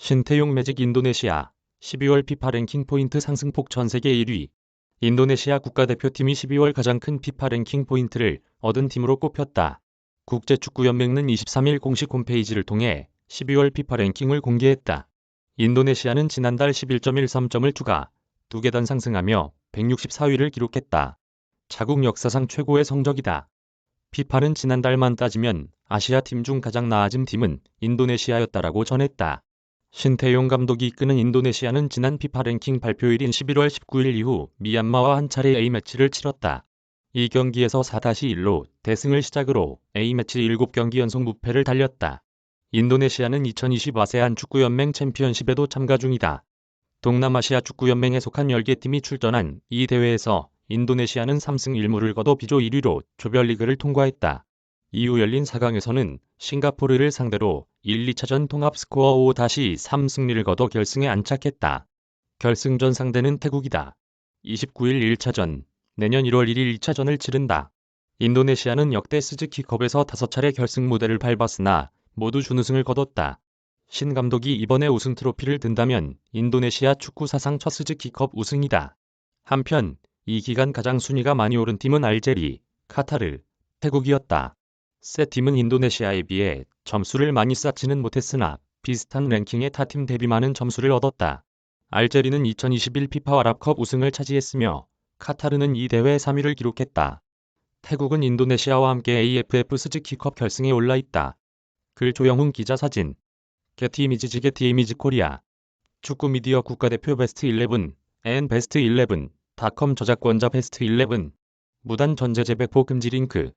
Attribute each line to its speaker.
Speaker 1: 신태용 매직 인도네시아 12월 피파 랭킹 포인트 상승폭 전 세계 1위 인도네시아 국가대표팀이 12월 가장 큰 피파 랭킹 포인트를 얻은 팀으로 꼽혔다. 국제축구연맹은 23일 공식 홈페이지를 통해 12월 피파 랭킹을 공개했다. 인도네시아는 지난달 11.13점을 추가 2계단 상승하며 164위를 기록했다. 자국 역사상 최고의 성적이다. 피파는 지난달만 따지면 아시아 팀 중 가장 나아진 팀은 인도네시아였다라고 전했다. 신태용 감독이 이끄는 인도네시아는 지난 피파 랭킹 발표일인 11월 19일 이후 미얀마와 한 차례 A매치를 치렀다. 이 경기에서 4-1로 대승을 시작으로 A매치 7경기 연속 무패를 달렸다. 인도네시아는 2020 아세안 축구연맹 챔피언십에도 참가 중이다. 동남아시아 축구연맹에 속한 10개 팀이 출전한 이 대회에서 인도네시아는 3승 1무를 거둬 비조 1위로 조별리그를 통과했다. 이후 열린 4강에서는 싱가포르를 상대로 1, 2차전 통합 스코어 5-3 승리를 거둬 결승에 안착했다. 결승전 상대는 태국이다. 29일 1차전, 내년 1월 1일 2차전을 치른다. 인도네시아는 역대 스즈키컵에서 5차례 결승 무대를 밟았으나 모두 준우승을 거뒀다. 신 감독이 이번에 우승 트로피를 든다면 인도네시아 축구 사상 첫 스즈키컵 우승이다. 한편 이 기간 가장 순위가 많이 오른 팀은 알제리, 카타르, 태국이었다. 세 팀은 인도네시아에 비해 점수를 많이 쌓지는 못했으나 비슷한 랭킹의 타팀 대비 많은 점수를 얻었다. 알제리는 2021 피파 와랍컵 우승을 차지했으며 카타르는 이 대회 3위를 기록했다. 태국은 인도네시아와 함께 AFF 스즈키컵 결승에 올라 있다. 글 조영훈 기자 사진 게티 이미지 지 게티 이미지 코리아 축구 미디어 국가대표 베스트 11 앤 베스트 11 닷컴 저작권자 베스트 11 무단 전제 재배포 금지 링크